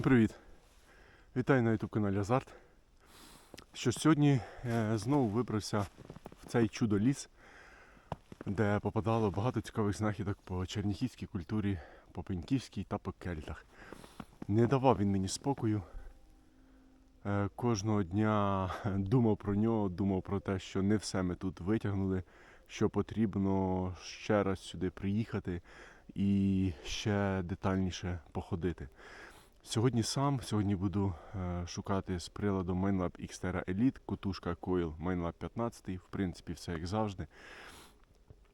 Всім привіт! Вітаю на YouTube каналі Азарт. Що сьогодні е, знову вибрався в цей чудо-ліс, де попадало багато цікавих знахідок по черніхівській культурі, по пеньківській та по кельтах. Не давав він мені спокою. Е, Кожного дня думав про нього, думав про те, що не все ми тут витягнули, що потрібно ще раз сюди приїхати і ще детальніше походити. Сьогодні сам, сьогодні буду е, шукати з приладом MainLab Xterra Elite, кутушка Coil MainLab 15, в принципі, все як завжди.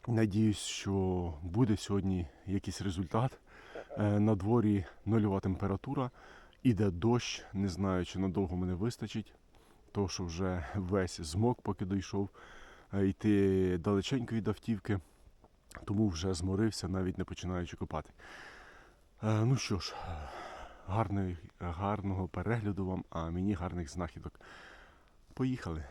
Надіюсь, що буде сьогодні якийсь результат. Е, на дворі нульова температура, іде дощ, не знаю, чи надовго мене вистачить, тому що вже весь змок, поки дійшов е, йти далеченько від автівки, тому вже зморився, навіть не починаючи копати. Ну що ж, гарний, гарного перегляду вам, а мені гарних знахідок. Поїхали.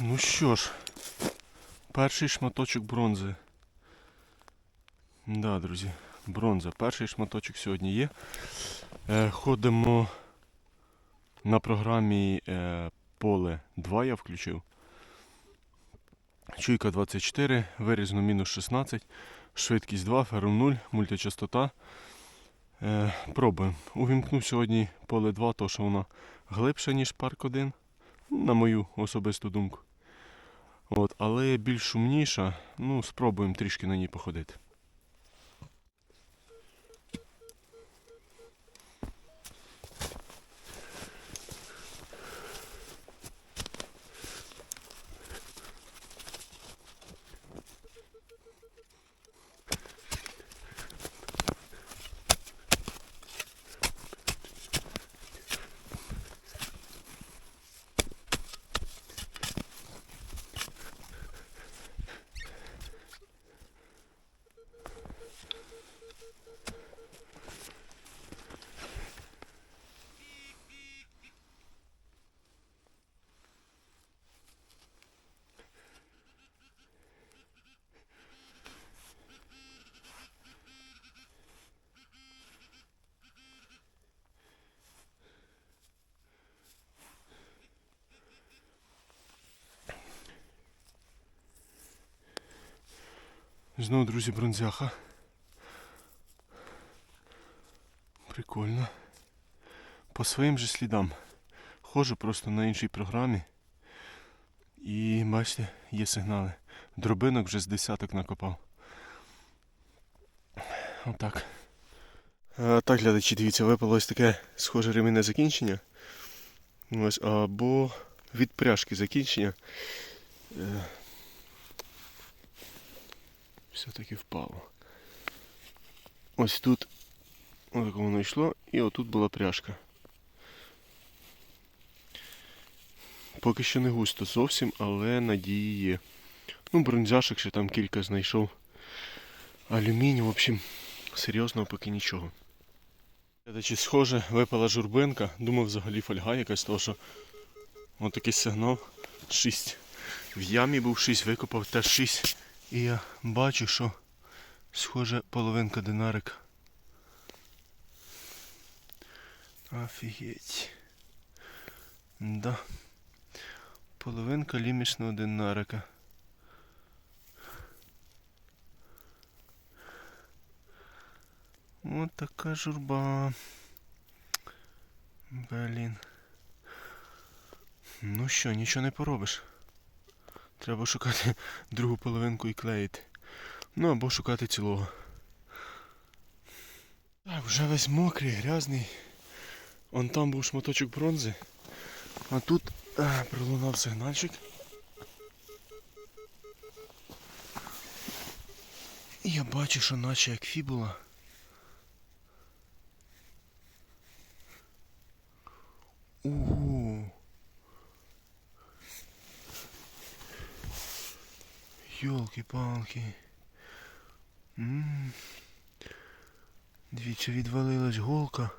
Ну що ж, перший шматочок бронзи. Да, друзі, бронза. Перший шматочок сьогодні є. Е, ходимо на програмі е, поле 2 я включив. Чуйка 24, вирізно мінус 16, швидкість 2, ферум 0, мультичастота. Е, пробуємо. Увімкнув сьогодні поле 2, то що воно глибше, ніж парк 1, на мою особисту думку. От, але більш шумніша, ну, спробуємо трішки на ній походити. Знову, друзі, бронзяха. Прикольно. По своїм же слідам. Ходжу просто на іншій програмі. І бачите, є сигнали. Дробинок вже з десяток накопав. Отак. А, так, глядачі, дивіться, випало ось таке схоже ремінне закінчення. Ось, або від пряжки закінчення. Все-таки впало. Ось тут отак воно йшло, і отут була пряжка. Поки що не густо зовсім, але надії є. Ну, бронзяшок ще там кілька знайшов. Алюміній, в общем, серйозного поки нічого. Глядачі, схоже, випала журбинка. Думав взагалі фольга якась, того що отакий сигнал 6. В ямі був 6, викопав теж 6. І я бачу, що схоже половинка динарика. Офігеть. Да. Половинка лімішного динарика. От така журба. Блін. Ну що, нічого не поробиш. Треба шукати другу половинку і клеїти. Ну або шукати цілого. Так, вже весь мокрий, грязний. Он там був шматочок бронзи. А тут а, пролунав сигнальчик. І я бачу, що наче як фібула. Угу. Йолки-палки. Дивіться, відвалилась голка.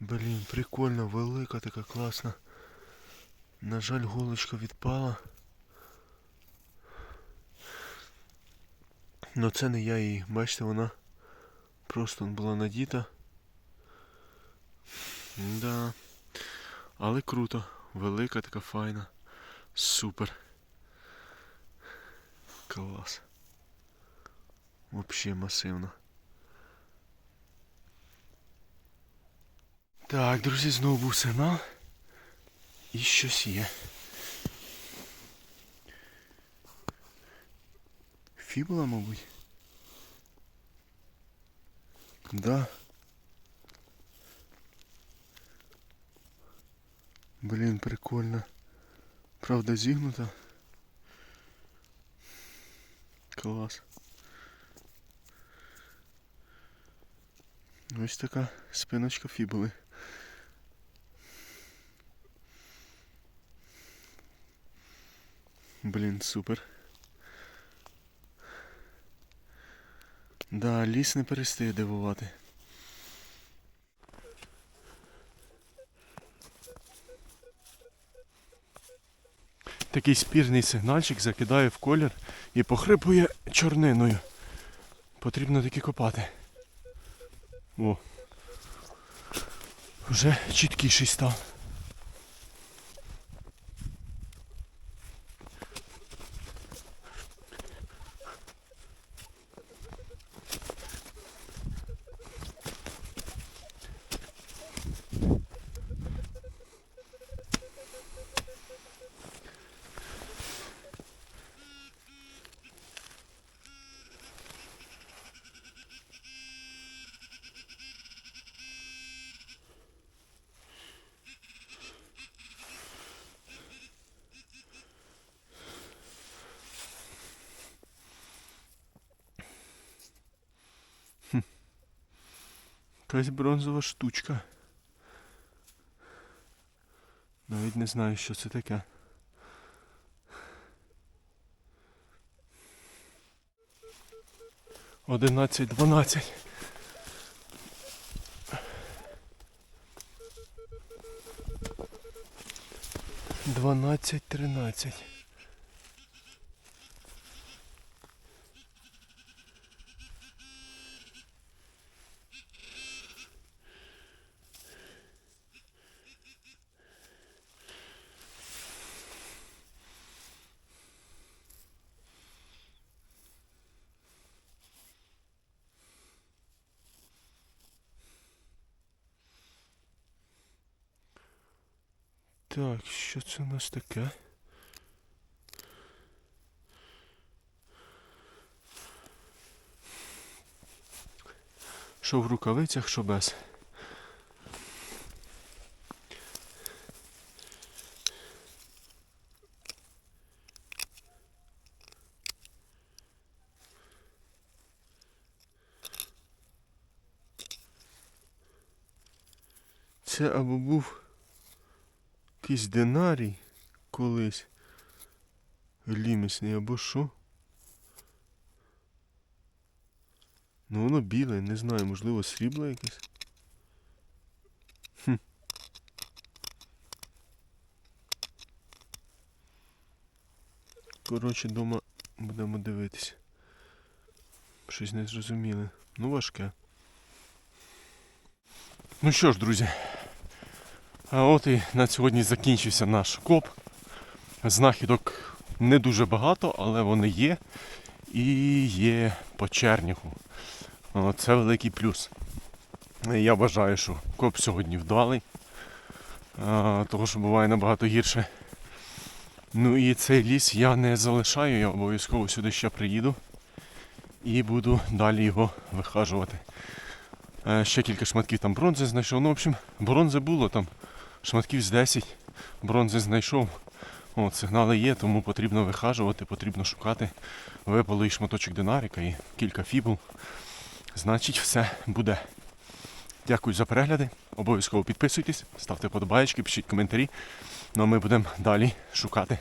Блін, прикольно, велика така класна. На жаль, голочка відпала. Ну це не я її. Бачите, вона просто була надіта. Да. Але круто. Велика така файна. Супер. Клас. Вообще масивно. Так, друзі, знову був сигнал. І щось є. Фібула, мабуть. Да. Блін, прикольно. Правда зігнута. Клас. Ось така спиночка фібули. Блін, супер. Да, ліс не перестає дивувати. Такий спірний сигнальчик закидає в колір і похрипує чорниною. Потрібно таки копати. О. Вже чіткіший став. Якась бронзова штучка. Навіть не знаю, що це таке. Одинадцять, дванадцять. Дванадцять, тринадцять. Так, що це у нас таке? Що в рукавицях, що без. Це або був якийсь динарій колись. Лімісний або що. Ну воно біле, не знаю, можливо срібло якесь. Хм. Коротше, дома будемо дивитися. Щось не зрозуміле. Ну важке. Ну що ж, друзі. А от і на сьогодні закінчився наш коп. Знахідок не дуже багато, але вони є. І є по черніху. Це великий плюс. Я вважаю, що коп сьогодні вдалий. Того, що буває набагато гірше. Ну і цей ліс я не залишаю, я обов'язково сюди ще приїду і буду далі його вихажувати. Е, Ще кілька шматків там бронзи знайшов. Ну, в общем, бронзи було там шматків з 10 бронзи знайшов. От, сигнали є, тому потрібно вихажувати, потрібно шукати. Випало і шматочок динарика і кілька фібул. Значить, все буде. Дякую за перегляди. Обов'язково підписуйтесь, ставте подобаєчки, пишіть коментарі. Ну а ми будемо далі шукати